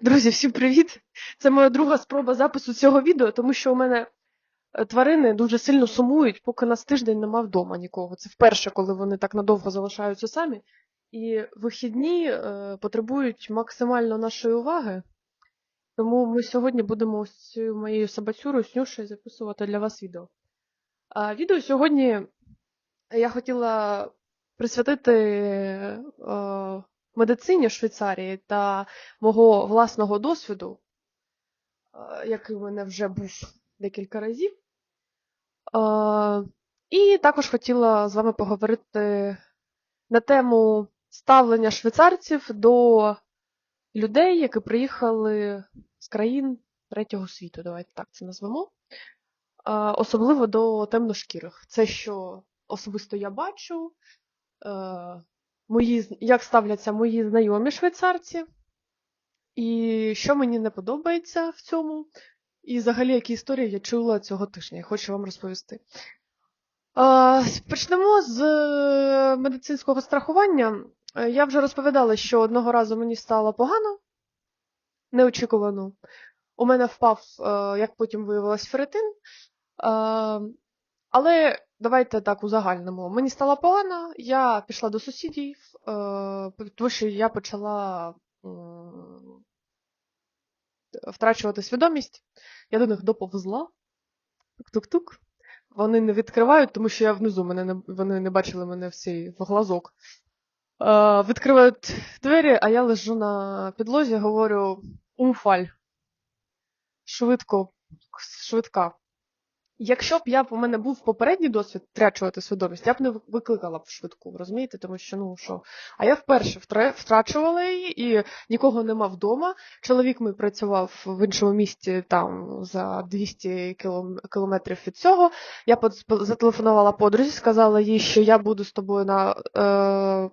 Друзі, всім привіт! Це моя друга спроба запису цього відео, тому що у мене е, тварини дуже сильно сумують, поки нас тиждень нема вдома нікого. Це вперше, коли вони так надовго залишаються самі. І вихідні е, потребують максимально нашої уваги. Тому ми сьогодні будемо з цією моєю собацюрою Снюшею записувати для вас відео. А відео сьогодні я хотіла присвятити е, медицині Швейцарії та мого власного досвіду, е, який у мене вже був декілька разів. Е, І також хотіла з вами поговорити на тему ставлення швейцарців до людей, які приїхали з країн третього світу, давайте так це назвемо. Е, Особливо до темношкірих. Це що особисто я бачу, мої, як ставляться мої знайомі швейцарці, і що мені не подобається в цьому, і взагалі які історії я чула цього тижня, і хочу вам розповісти. Почнемо з е, медицинського страхування. Е, Я вже розповідала, що одного разу мені стало погано, неочікувано. У мене впав, е, як потім виявилось, ферритин. Е, Але давайте так узагальнимо. Мені стало погано, я пішла до сусідів, е, тому що я почала втрачувати свідомість. Я до них доповзла. Тук-тук-тук. Вони не відкривають, тому що я внизу, мене не, вони не бачили мене всі в глазок. Е, відкривають двері, а я лежу на підлозі, говорю умфаль. Швидко, швидка. Якщо б я у мене був попередній досвід втрачувати свідомість, я б не викликала б швидку, розумієте? Тому що, ну що. А я вперше втрачувала її і нікого нема вдома. Чоловік мій працював в іншому місті там за 200 кілометрів від цього. Я зателефонувала подрузі, сказала їй, що я буду з тобою на. Е-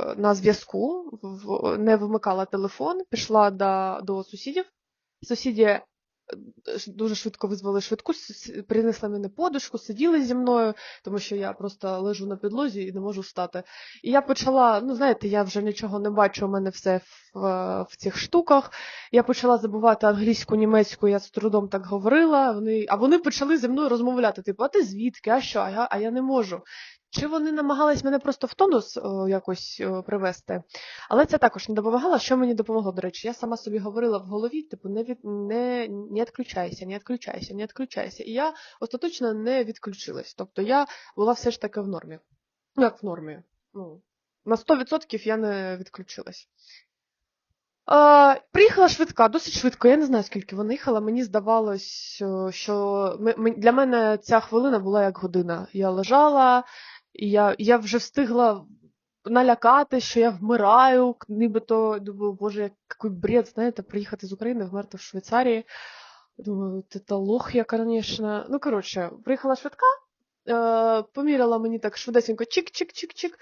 е, на зв'язку, не вимикала телефон, пішла до, до сусідів. Сусіді дуже швидко визвали швидку, принесли мені подушку, сиділи зі мною, тому що я просто лежу на підлозі і не можу встати. І я почала, ну знаєте, я вже нічого не бачу, у мене все в, в цих штуках. Я почала забувати англійську, німецьку, я з трудом так говорила. Вони, а вони почали зі мною розмовляти, типу, а ти звідки, а що, а я, а я не можу. Чи вони намагались мене просто в тонус о, якось о, привести? Але це також не допомагало. Що мені допомогло, до речі, я сама собі говорила в голові, типу, не від не, не відключайся, не відключайся, не відключайся. І я остаточно не відключилась. Тобто я була все ж таки в нормі. Ну, як в нормі. Ну, на 100% я не відключилась. А, приїхала швидка, досить швидко. Я не знаю, скільки вона їхала. Мені здавалось, що ми- ми- для мене ця хвилина була як година. Я лежала, і я, я вже встигла налякати, що я вмираю, нібито думаю, боже, який бред, знаєте, приїхати з України, вмерти в Швейцарії. Думаю, ти та лох я, звісно. Ну, коротше, приїхала швидка, е, поміряла мені так швидесенько чик-чик-чик-чик.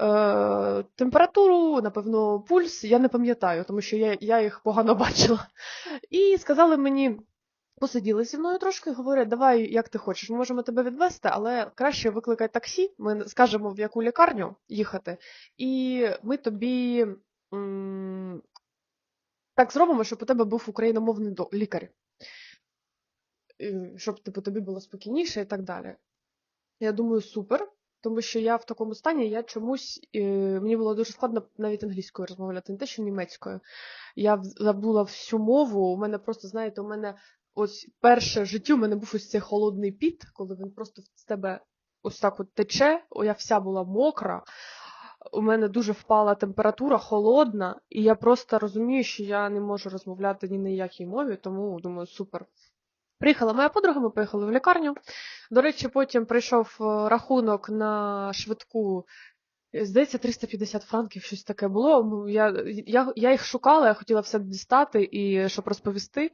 Е, температуру, напевно, пульс, я не пам'ятаю, тому що я, я їх погано бачила. І сказали мені, посиділи зі мною трошки, говорять, давай, як ти хочеш, ми можемо тебе відвезти, але краще викликай таксі, ми скажемо, в яку лікарню їхати, і ми тобі м, так зробимо, щоб у тебе був україномовний лікар. Щоб типу, тобі було спокійніше і так далі. Я думаю, супер, тому що я в такому стані, я чомусь е, мені було дуже складно навіть англійською розмовляти, не те, що німецькою. Я забула всю мову. У мене просто, знаєте, у мене ось перше в житті у мене був ось цей холодний піт, коли він просто з тебе ось так от тече, о, я вся була мокра. У мене дуже впала температура, холодна, і я просто розумію, що я не можу розмовляти ні на якій мові, тому думаю, супер. Приїхала моя подруга, ми поїхали в лікарню. До речі, потім прийшов е, рахунок на швидку. Е, Здається, 350 франків, щось таке було. Ну, Я, я, я їх шукала, я хотіла все дістати і щоб розповісти,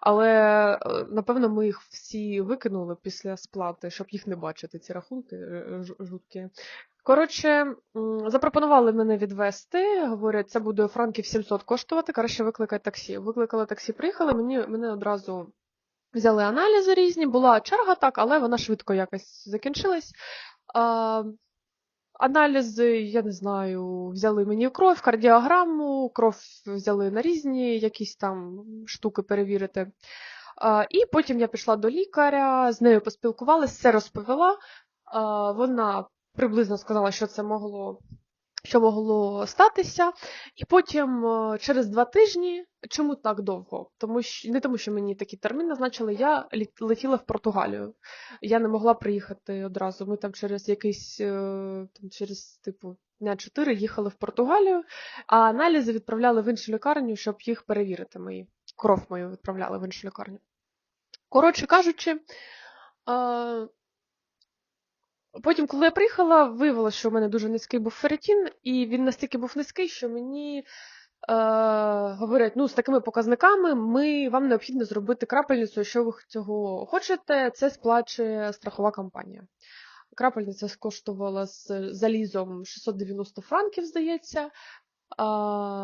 але е, напевно ми їх всі викинули після сплати, щоб їх не бачити, ці рахунки е, жуткі. Коротше, запропонували мене відвести. Говорять, це буде франків 700 коштувати. Краще викликай таксі. Викликали таксі, приїхали. Мені мене одразу взяли аналізи різні. Була черга так, але вона швидко якось закінчилась. Аналізи, я не знаю, взяли мені кров, кардіограму, кров взяли на різні якісь там штуки перевірити. І потім я пішла до лікаря, з нею поспілкувалася, все розповіла. Вона приблизно сказала, що це могло. Що могло статися, і потім е, через два тижні, чому так довго? Тому що не тому, що мені такий термін назначили, я летіла в Португалію. Я не могла приїхати одразу. Ми там через якийсь е, там через типу дня чотири їхали в Португалію, а аналізи відправляли в іншу лікарню, щоб їх перевірити. Мої кров мою відправляли в іншу лікарню. Коротше кажучи, е, потім, коли я приїхала, виявилося, що у мене дуже низький був ферритін, і він настільки був низький, що мені е, говорять, ну, з такими показниками ми, вам необхідно зробити крапельницю, якщо ви цього хочете, це сплачує страхова компанія. Крапельниця коштувала з залізом 690 франків, здається.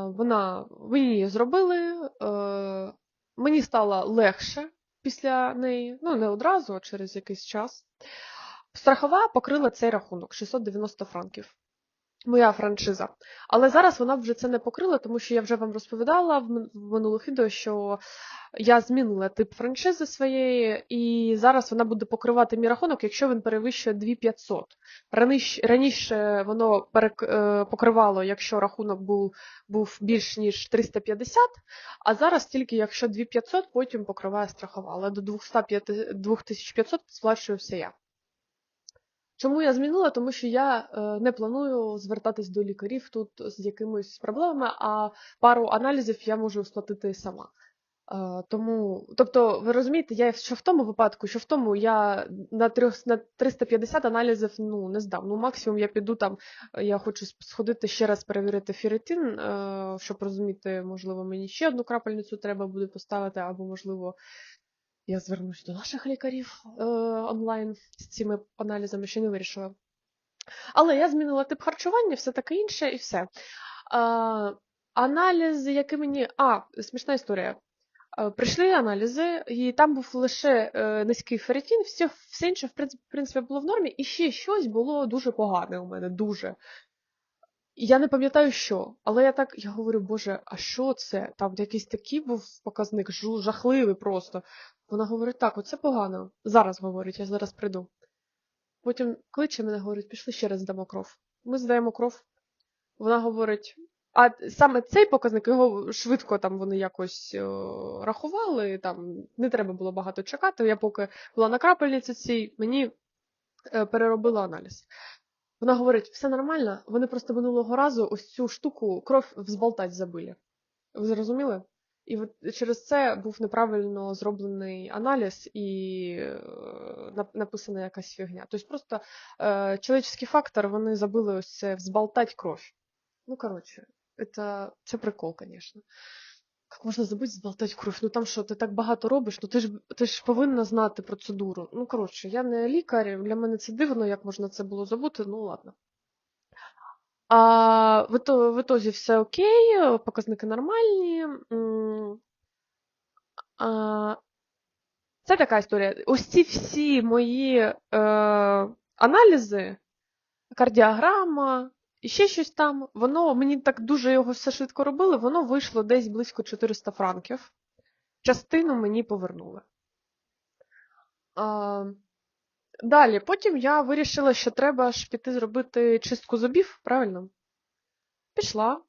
Вона, ми її зробили, е, мені стало легше після неї, ну не одразу, а через якийсь час. Страхова покрила цей рахунок 690 франків. Моя франшиза. Але зараз вона вже це не покрила, тому що я вже вам розповідала в минулих відео, що я змінила тип франшизи своєї, і зараз вона буде покривати мій рахунок, якщо він перевищує 2500. Раніше, раніше воно е, покривало, якщо рахунок був, був більш ніж 350, а зараз тільки якщо 2500, потім покриває страхова. Але до 205 2500 сплачую я. Чому я змінила? Тому що я е, не планую звертатись до лікарів тут з якимись проблемами, а пару аналізів я можу сплатити сама. Е, тому, тобто, ви розумієте, я що в тому випадку, що в тому я на трьох на 350 аналізів ну не здам. Ну максимум я піду там. е, Я хочу сходити ще раз перевірити ферритин, е, щоб розуміти, можливо, мені ще одну крапельницю треба буде поставити, або можливо. Я звернусь до наших лікарів е, онлайн з цими аналізами, ще не вирішила. Але я змінила тип харчування, все таке інше і все. Е, аналізи, які мені. А, смішна історія. Е, Прийшли аналізи, і там був лише е, низький ферритін, все, все інше, в принципі, в принципі, було в нормі, і ще щось було дуже погане у мене, дуже. Я не пам'ятаю, що, але я так я говорю, боже, а що це? Там якийсь такий був показник, жахливий просто. Вона говорить, так, оце погано. Зараз говорить, я зараз прийду. Потім кличе мене, говорить, пішли ще раз здамо кров. Ми здаємо кров. Вона говорить, а саме цей показник, його швидко там вони якось е, рахували, там не треба було багато чекати. Я поки була на крапельниці цій, мені е, переробила аналіз. Вона говорить, все нормально, вони просто минулого разу ось цю штуку кров взболтать забили. Ви зрозуміли? І от через це був неправильно зроблений аналіз і е, написана якась фігня. Тобто просто е, чоловічний фактор, вони забили ось це взболтать кров. Ну, коротше, це, це прикол, звісно. Як можна забути зболтати кров? Ну там що, ти так багато робиш, ну ти ж ти ж повинна знати процедуру. Ну, коротше, я не лікар, для мене це дивно, як можна це було забути, ну ладно. А, в, итоге все окей, показники нормальні. А, це така історія. Ось ці всі мої е, аналізи, кардіограма і ще щось там, воно мені так дуже його все швидко робили, воно вийшло десь близько 400 франків. Частину мені повернули. А, далі, потім я вирішила, що треба ж піти зробити чистку зубів, правильно? Пішла.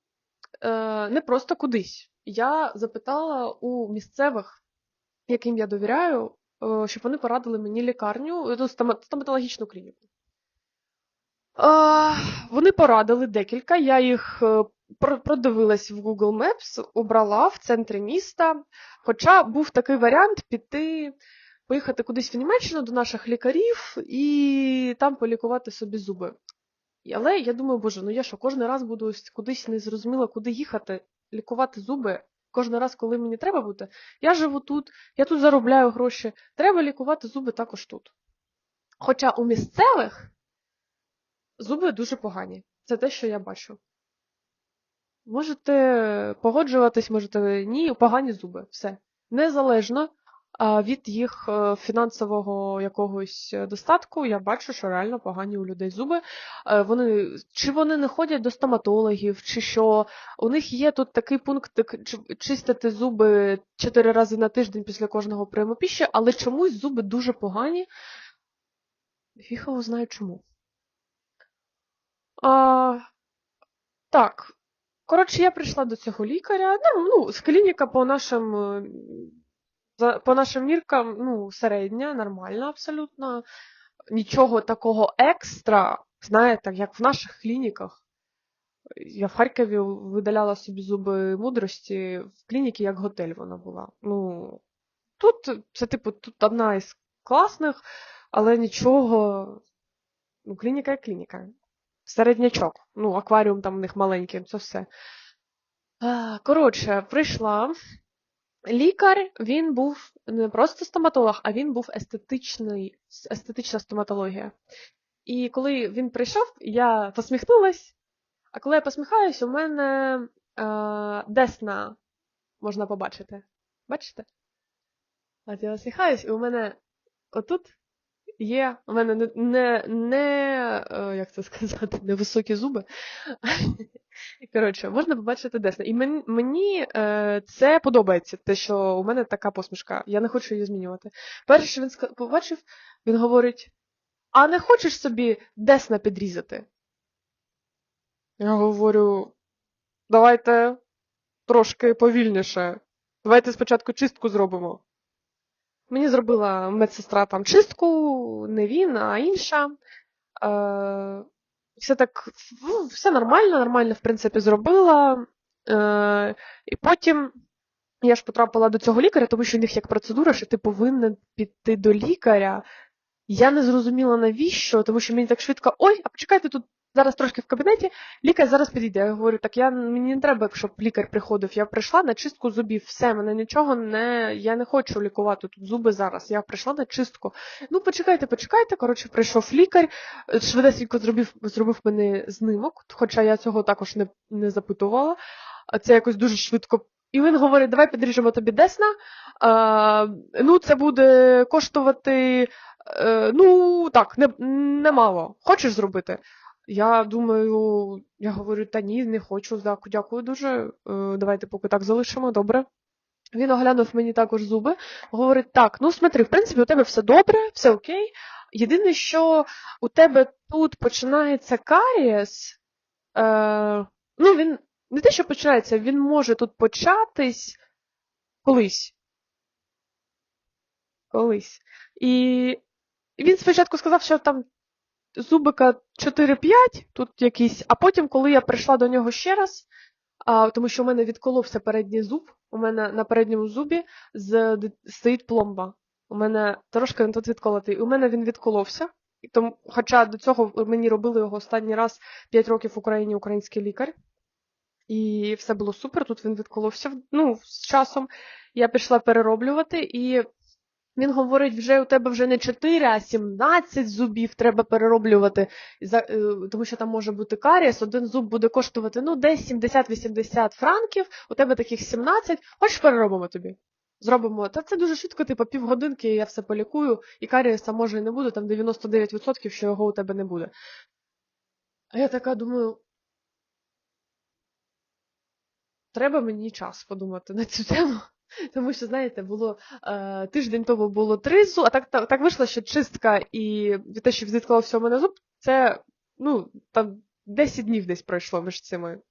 Е, не просто кудись. Я запитала у місцевих, яким я довіряю, е, щоб вони порадили мені лікарню, ну, стоматологічну клініку. Е, вони порадили декілька, я їх е, продивилась в Google Maps, обрала в центрі міста. Хоча був такий варіант піти, поїхати кудись в Німеччину до наших лікарів і там полікувати собі зуби. Але я думаю, боже, ну я що, кожен раз буду кудись незрозуміло, куди їхати, лікувати зуби. Кожен раз, коли мені треба бути, я живу тут, я тут заробляю гроші, треба лікувати зуби також тут. Хоча у місцевих зуби дуже погані. Це те, що я бачу. Можете погоджуватись, можете ні, погані зуби. Все. Незалежно, від їх е, фінансового якогось е, достатку я бачу, що реально погані у людей зуби. Е, Вони чи вони не ходять до стоматологів, чи що у них є тут такий пункт чистити зуби чотири рази на тиждень після кожного прийому піші, але чомусь зуби дуже погані. Фіг його знає чому. А, так. Коротше, я прийшла до цього лікаря. Ну, ну з клініка по нашим, по нашим міркам, ну, середня, нормальна абсолютно. Нічого такого екстра, знаєте, як в наших клініках. Я в Харкові видаляла собі зуби мудрості, в клініці як готель вона була. Ну, тут це, типу, тут одна із класних, але нічого. Ну, клініка як клініка. Середнячок. Ну, акваріум там у них маленький, це все. Коротше, прийшла. Лікар, він був не просто стоматолог, а він був естетичний, естетична стоматологія. І коли він прийшов, я посміхнулась, а коли я посміхаюсь, у мене е, десна можна побачити. Бачите? От я посміхаюсь, і у мене отут є, у мене не, не, не е, як це сказати, невисокі зуби. Коротше, можна побачити десна. І мені, е, це подобається, те, що у мене така посмішка. Я не хочу її змінювати. Перше, що він побачив, він говорить: а не хочеш собі десна підрізати? Я говорю, давайте трошки повільніше. Давайте спочатку чистку зробимо. Мені зробила медсестра там чистку, не він, а інша. Е, все так, ну, все нормально, нормально, в принципі, зробила. Е, і потім я ж потрапила до цього лікаря, тому що в них як процедура, що ти повинен піти до лікаря. Я не зрозуміла навіщо, тому що мені так швидко, ой, а почекайте тут зараз трошки в кабінеті, лікар зараз підійде. Я говорю, так я мені не треба, щоб лікар приходив. Я прийшла на чистку зубів, все, мене нічого не. Я не хочу лікувати тут зуби зараз. Я прийшла на чистку. Ну, почекайте, почекайте. Коротше, прийшов лікар, е, швидесенько зробив, зробив мене знимок, хоча я цього також не, не запитувала. Це якось дуже швидко. І він говорить, давай підріжемо тобі десна. А, ну, це буде коштувати. Е, ну, так, не, немало. Хочеш зробити? Я думаю, я говорю, та ні, не хочу, дяку- дякую дуже. Е, давайте поки так залишимо, добре. Він оглянув мені також зуби, говорить, так, ну смотри, в принципі, у тебе все добре, все окей. Єдине, що у тебе тут починається карієс, е, ну він не те, що починається, він може тут початись колись. Колись. І він спочатку сказав, що там зубика 4-5, тут якийсь, а потім, коли я прийшла до нього ще раз, а, тому що у мене відколовся передній зуб, у мене на передньому зубі з, стоїть пломба. У мене трошки він тут відколотий. У мене він відколовся. І тому, хоча до цього мені робили його останній раз 5 років в Україні український лікар. І все було супер. Тут він відколовся ну, з часом. Я пішла перероблювати, і він говорить: вже у тебе вже не 4, а 17 зубів треба перероблювати, е, тому що там може бути карієс, один зуб буде коштувати ну, десь 70-80 франків, у тебе таких 17, хочеш переробимо тобі? Зробимо. Та це дуже швидко, типу півгодинки, я все полікую, і карієса може і не буде, там 99%, що його у тебе не буде. А я така думаю. Треба мені час подумати на цю тему. Тому що, знаєте, було е, тиждень тому було три зу, а так, так, так вийшло, що чистка і те, що відклався у мене зуб, це ну, там 10 днів десь пройшло між цими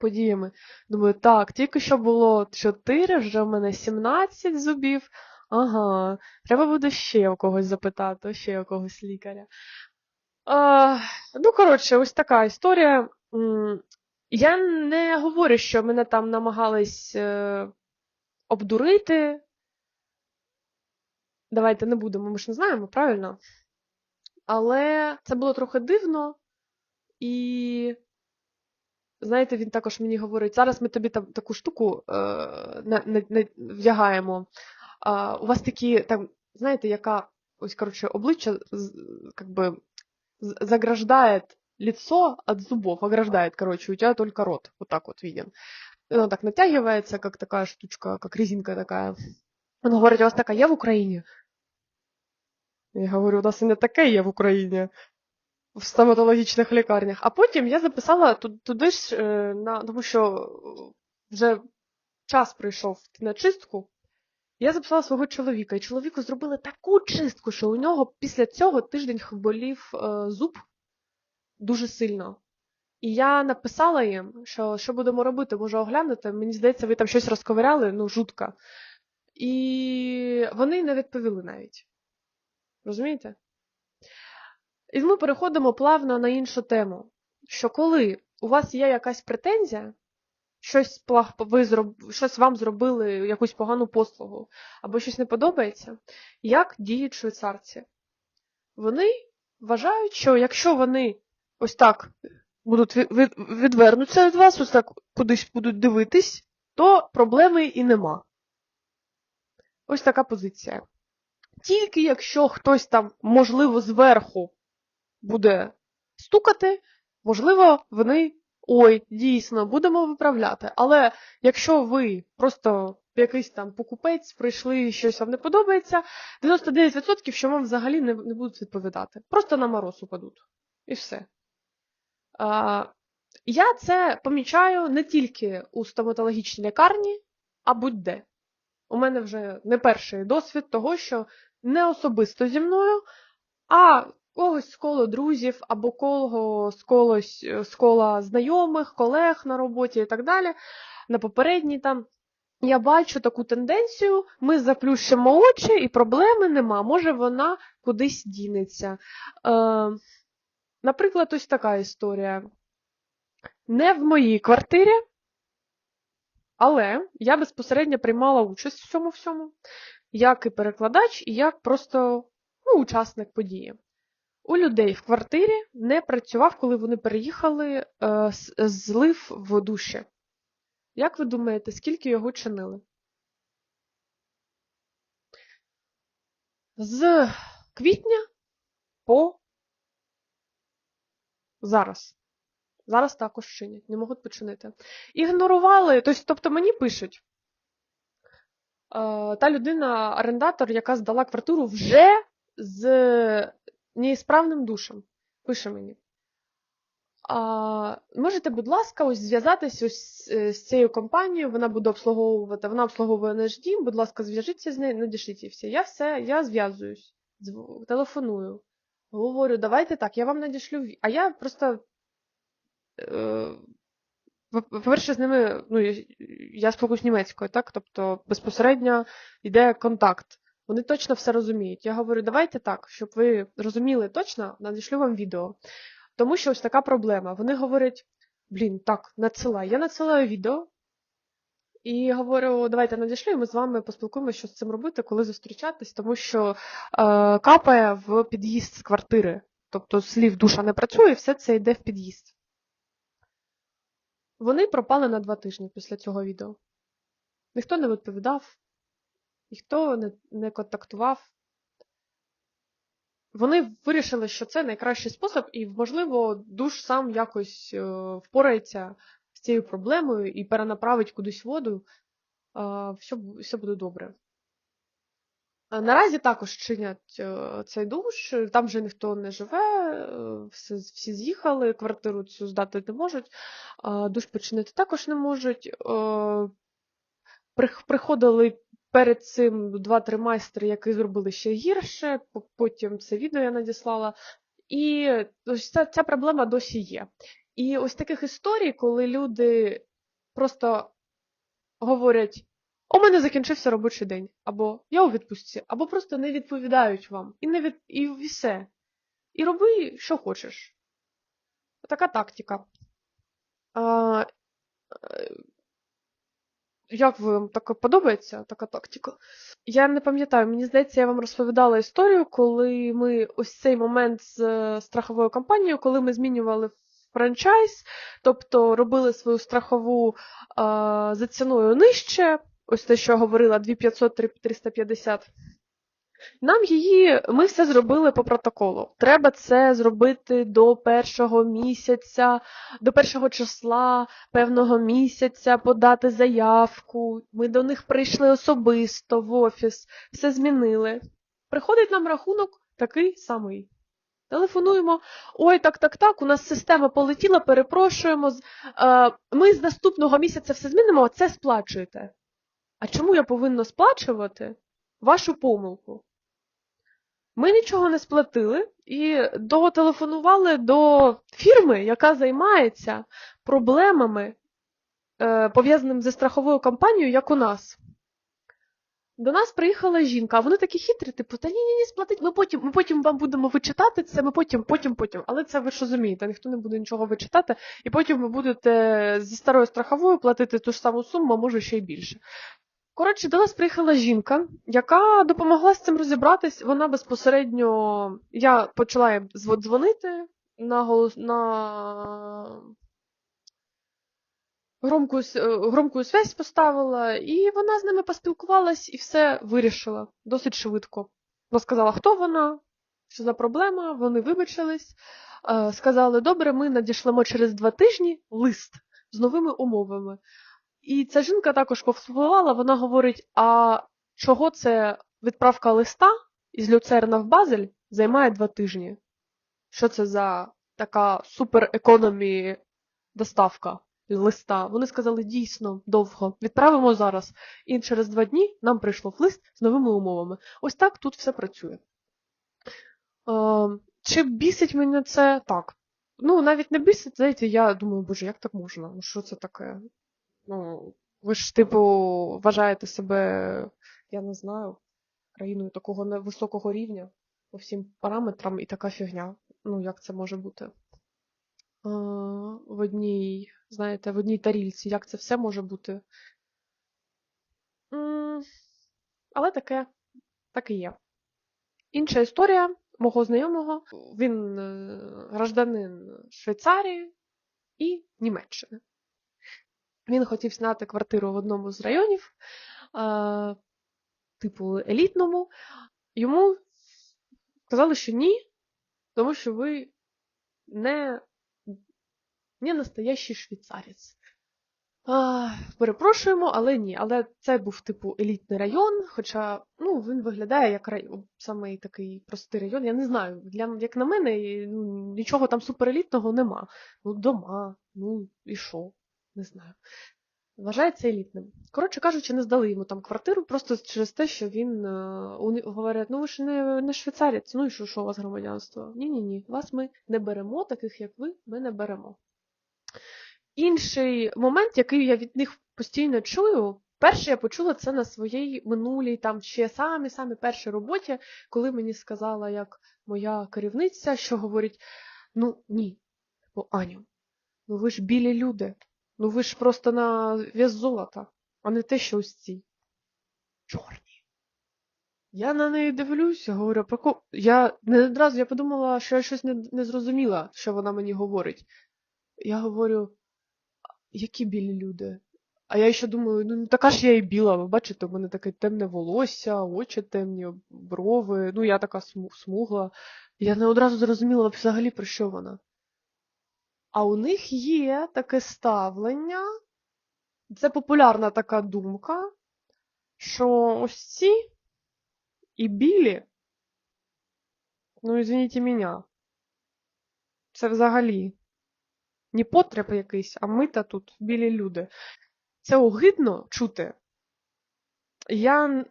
подіями. Думаю, так, тільки що було 4, вже в мене 17 зубів. Ага, треба буде ще у когось запитати, ще у когось лікаря. А, ну, коротше, ось така історія. Я не говорю, що мене там намагались е, обдурити. Давайте не будемо, ми ж не знаємо, правильно? Але це було трохи дивно. І, знаєте, він також мені говорить: зараз ми тобі там таку штуку е, на, на, на, вдягаємо. А, у вас такі, там, знаєте, яка ось, коротше, обличчя как бы, з- заграждает лицо от зубов, ограждает, короче, у тебя только рот, вот так вот виден. Оно так натягивается, как такая штучка, как резинка такая. Він говорить, у вас така є в Україні? Я говорю, у нас і не таке є в Україні в стоматологічних лікарнях. А потім я записала туди ж, е, на, тому що вже час прийшов на чистку. Я записала свого чоловіка, і чоловіку зробили таку чистку, що у нього після цього тиждень болів е, зуб дуже сильно. І я написала їм, що що будемо робити, може оглянути. Мені здається, ви там щось розковиряли, ну, жутко. І вони не відповіли навіть. Розумієте? І ми переходимо плавно на іншу тему. Що коли у вас є якась претензія, щось, ви зроб... щось вам зробили, якусь погану послугу, або щось не подобається, як діють швейцарці? Вони вважають, що якщо вони ось так будуть від- від- відвернуться від вас, ось так кудись будуть дивитись, то проблеми і нема. Ось така позиція. Тільки якщо хтось там, можливо, зверху буде стукати, можливо, вони ой, дійсно, будемо виправляти. Але якщо ви просто якийсь там покупець, прийшли, і щось вам не подобається, 99% що вам взагалі не, не будуть відповідати. Просто на мороз упадуть. І все. А, я це помічаю не тільки у стоматологічній лікарні, а будь-де. У мене вже не перший досвід того, що не особисто зі мною, а когось з коло друзів або кого з когось з кола знайомих, колег на роботі і так далі. На попередній там. Я бачу таку тенденцію, ми заплющимо очі і проблеми нема. Може вона кудись дінеться. Е, наприклад, ось така історія. Не в моїй квартирі, але я безпосередньо приймала участь в цьому всьому, як і перекладач, і як просто ну, учасник події. У людей в квартирі не працював, коли вони переїхали е, злив в душі. Як ви думаєте, скільки його чинили? З квітня по зараз. Зараз також чинять, не можуть починити. Ігнорували, тобто мені пишуть. е, Та людина, орендатор, яка здала квартиру вже з неісправним душем, пише мені. А, можете, будь ласка, ось зв'язатися ось з, цією компанією, вона буде обслуговувати, вона обслуговує наш дім, будь ласка, зв'яжіться з нею, надішліть їй все. Я все, я зв'язуюсь, телефоную, говорю, давайте так, я вам надішлю. А я просто, е, по- по-перше, з ними, ну, я спілкуюсь німецькою, так? Тобто безпосередньо йде контакт. Вони точно все розуміють. Я говорю, давайте так, щоб ви розуміли точно, надішлю вам відео. Тому що ось така проблема. Вони говорять: блін, так, надсилай. Я надсилаю відео і говорю, давайте надішлю, і ми з вами поспілкуємося, що з цим робити, коли зустрічатись, тому що е, капає в під'їзд з квартири. Тобто слів душа не працює, все це йде в під'їзд. Вони пропали на два тижні після цього відео. Ніхто не відповідав, ніхто не, не контактував. Вони вирішили, що це найкращий спосіб, і, можливо, душ сам якось е, впорається цією проблемою і перенаправить кудись воду. Все, все буде добре. Наразі також чинять е, цей душ, там вже ніхто не живе, е, всі, всі з'їхали, квартиру цю здати не можуть, душ починити також не можуть. Е, Приходили перед цим два-три майстри, які зробили ще гірше, потім це відео я надіслала. І ось ця, ця проблема досі є. І ось таких історій, коли люди просто говорять: у мене закінчився робочий день, або я у відпустці, або просто не відповідають вам. І не від... і все. І роби, що хочеш. Така тактика. А, е, як вам таке подобається така тактика? Я не пам'ятаю, мені здається, я вам розповідала історію, коли ми ось цей момент з е, страховою компанією, коли ми змінювали франчайз, тобто робили свою страхову а, за ціною нижче, ось те, що говорила, 2500 350. Нам її, ми все зробили по протоколу. Треба це зробити до першого місяця, до першого числа певного місяця, подати заявку. Ми до них прийшли особисто в офіс, все змінили. Приходить нам рахунок такий самий. Телефонуємо. Ой, так, так, так, у нас система полетіла, перепрошуємо. е, Ми з наступного місяця все змінимо, а це сплачуєте. А чому я повинна сплачувати вашу помилку? Ми нічого не сплатили і дотелефонували до фірми, яка займається проблемами, е, пов'язаними зі страховою компанією, як у нас. До нас приїхала жінка, а вони такі хитрі, типу, та ні, ні, ні, сплатить, ми потім, ми потім вам будемо вичитати це, ми потім, потім, потім. Але це ви ж розумієте, ніхто не буде нічого вичитати, і потім ви будете зі старою страховою платити ту ж саму суму, а може ще й більше. Коротше, до нас приїхала жінка, яка допомогла з цим розібратись. Вона безпосередньо. Я почала їй дзвонити на голос на громку, е, громку связь поставила, і вона з ними поспілкувалась і все вирішила досить швидко. Вона сказала, хто вона, що за проблема, вони вибачились, е, сказали, добре, ми надішлемо через два тижні лист з новими умовами. І ця жінка також повпливала, вона говорить: а чого це відправка листа із Люцерна в Базель займає два тижні? Що це за така супер економі доставка листа? Вони сказали дійсно довго. Відправимо зараз. І через два дні нам прийшло лист з новими умовами. Ось так тут все працює. Е, чи бісить мене це так? Ну, навіть не бісить, знаєте, я думаю, боже, як так можна? Ну, що це таке? Ну, ви ж, типу, вважаєте себе, я не знаю, країною такого невисокого рівня по всім параметрам і така фігня. Ну, як це може бути? Е, в одній, знаєте, в одній тарільці, як це все може бути? Але таке, так і є. Інша історія мого знайомого. Він е, гражданин Швейцарії і Німеччини. Він хотів зняти квартиру в одному з районів, е, типу елітному. Йому сказали, що ні, тому що ви не, не настоящий швейцарець. А, перепрошуємо, але ні. Але це був типу елітний район, хоча ну, він виглядає як рай... самий такий простий район. Я не знаю. Для... Як на мене, ну, нічого там суперелітного нема. Ну, дома, ну і що? Не знаю. Вважається елітним. Коротше кажучи, не здали йому там квартиру просто через те, що він е, говорять, ну ви ж не, не швейцарець, ну і що, що у вас громадянство? Ні-ні ні, вас ми не беремо, таких як ви, ми не беремо. Інший момент, який я від них постійно чую, перше я почула це на своїй минулій, там ще самі самі першій роботі, коли мені сказала, як моя керівниця, що говорить: ну ні, типу, Аню, ну ви ж білі люди, ну ви ж просто на вес золота, а не те, що ось ці. Чорні. Я на неї дивлюся, говорю, про ко... я не одразу я подумала, що я щось не, не зрозуміла, що вона мені говорить. Я говорю, які білі люди? А я ще думаю, ну така ж я і біла, ви бачите, у мене таке темне волосся, очі темні, брови, ну я така смугла. Я не одразу зрозуміла взагалі, про що вона. А у них є таке ставлення, це популярна така думка, що ось ці і білі, ну, извините мене, це взагалі не потреб якийсь, а ми та тут білі люди. Це огидно чути. Я,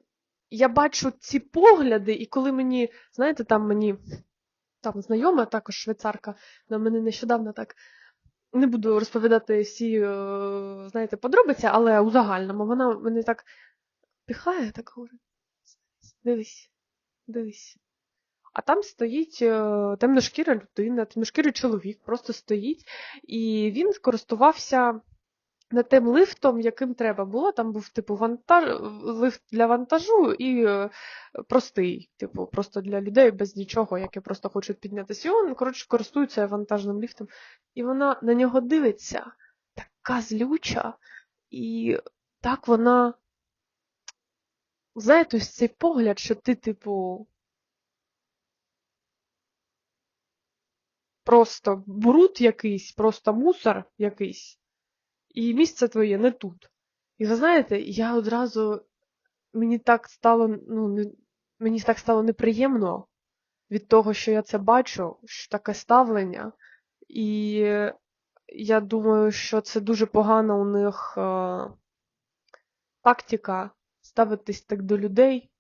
я бачу ці погляди, і коли мені, знаєте, там мені там знайома, також швейцарка, на мене нещодавно так. Не буду розповідати всі, е, знаєте, подробиці, але у загальному вона мене так піхає, так говорить. Дивись, дивись. А там стоїть е, темношкіра людина, темношкірий чоловік просто стоїть, і він користувався не тим лифтом, яким треба було. Там був типу вантаж, лифт для вантажу і е, простий, типу, просто для людей без нічого, які просто хочуть піднятися. І він, коротше, користується вантажним ліфтом. І вона на нього дивиться, така злюча, і так вона знаєте, ось цей погляд, що ти, типу, просто бруд якийсь, просто мусор якийсь, і місце твоє не тут. І ви знаєте, я одразу мені так стало, ну, не, мені так стало неприємно від того, що я це бачу, що таке ставлення. І я думаю, що це дуже погана у них е, тактика ставитись так до людей,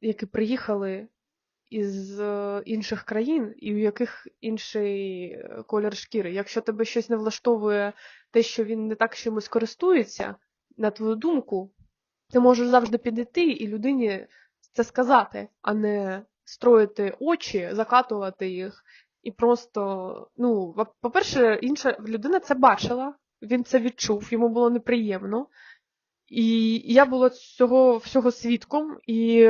які приїхали із е, інших країн, і у яких інший е, колір шкіри. Якщо тебе щось не влаштовує те, що він не так чимось користується, на твою думку, ти можеш завжди підійти і людині це сказати, а не строїти очі, закатувати їх. І просто, ну, по-перше, інша людина це бачила, він це відчув, йому було неприємно. І я була цього всього свідком, і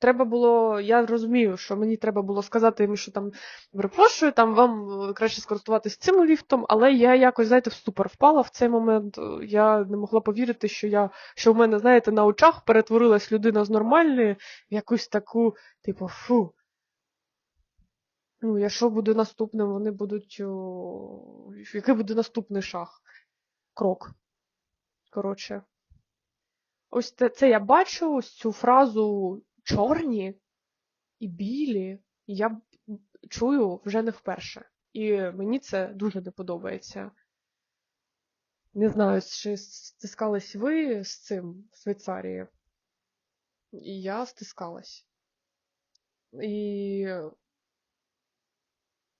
треба було, я розумію, що мені треба було сказати йому, що там перепрошую, там вам е, краще скористуватися цим ліфтом, але я якось, знаєте, в ступор впала в цей момент. Я не могла повірити, що я, що в мене, знаєте, на очах перетворилась людина з нормальної в якусь таку, типу, фу. Ну, я буде наступним, вони будуть. Який буде наступний шаг? Крок. Коротше. Ось це, це я бачу ось цю фразу чорні і білі я чую вже не вперше. І мені це дуже не подобається. Не знаю, чи стискались ви з цим в Швейцарії. І я стискалась. І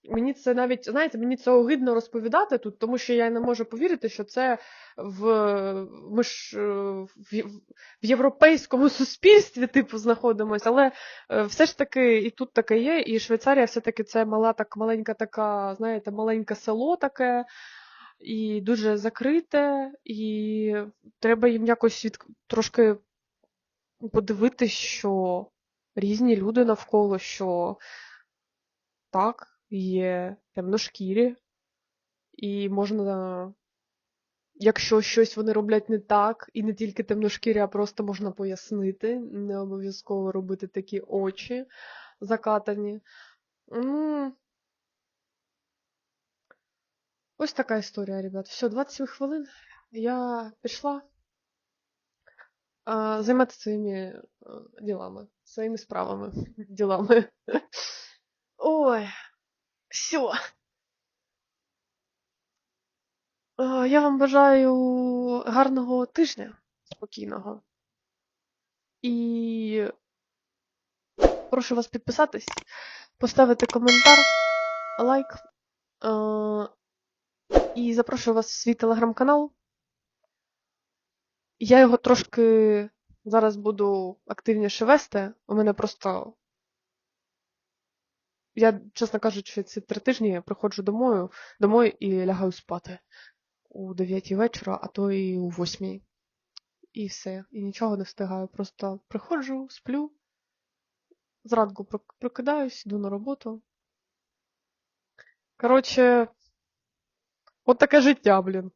Мені це навіть, знаєте, мені це огидно розповідати тут, тому що я не можу повірити, що це в ми ж е, в, в європейському суспільстві, типу, знаходимося, але е, все ж таки і тут таке є, і Швейцарія все-таки це мала так маленька така, знаєте, маленьке село таке, і дуже закрите, і треба їм якось від, трошки подивитись, що різні люди навколо, що так є темношкірі, і можна, якщо щось вони роблять не так, і не тільки темношкірі, а просто можна пояснити, не обов'язково робити такі очі закатані. Ну, Ось така історія, ребят. Все, 27 хвилин. Я пішла а, займатися своїми ділами, своїми справами, ділами. Ой. Все. Я вам бажаю гарного тижня спокійного. І прошу вас підписатись, поставити коментар, лайк. І запрошую вас в свій телеграм-канал. Я його трошки зараз буду активніше вести. У мене просто я, чесно кажучи, ці три тижні я приходжу домой, домой і лягаю спати у 9 вечора, а то і у 8. І все. І нічого не встигаю. Просто приходжу, сплю, зранку прокидаюсь, йду на роботу. Коротше, от таке життя, блін.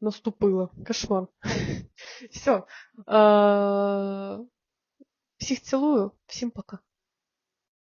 Наступило. Кошмар. Все. Всіх цілую, всім пока.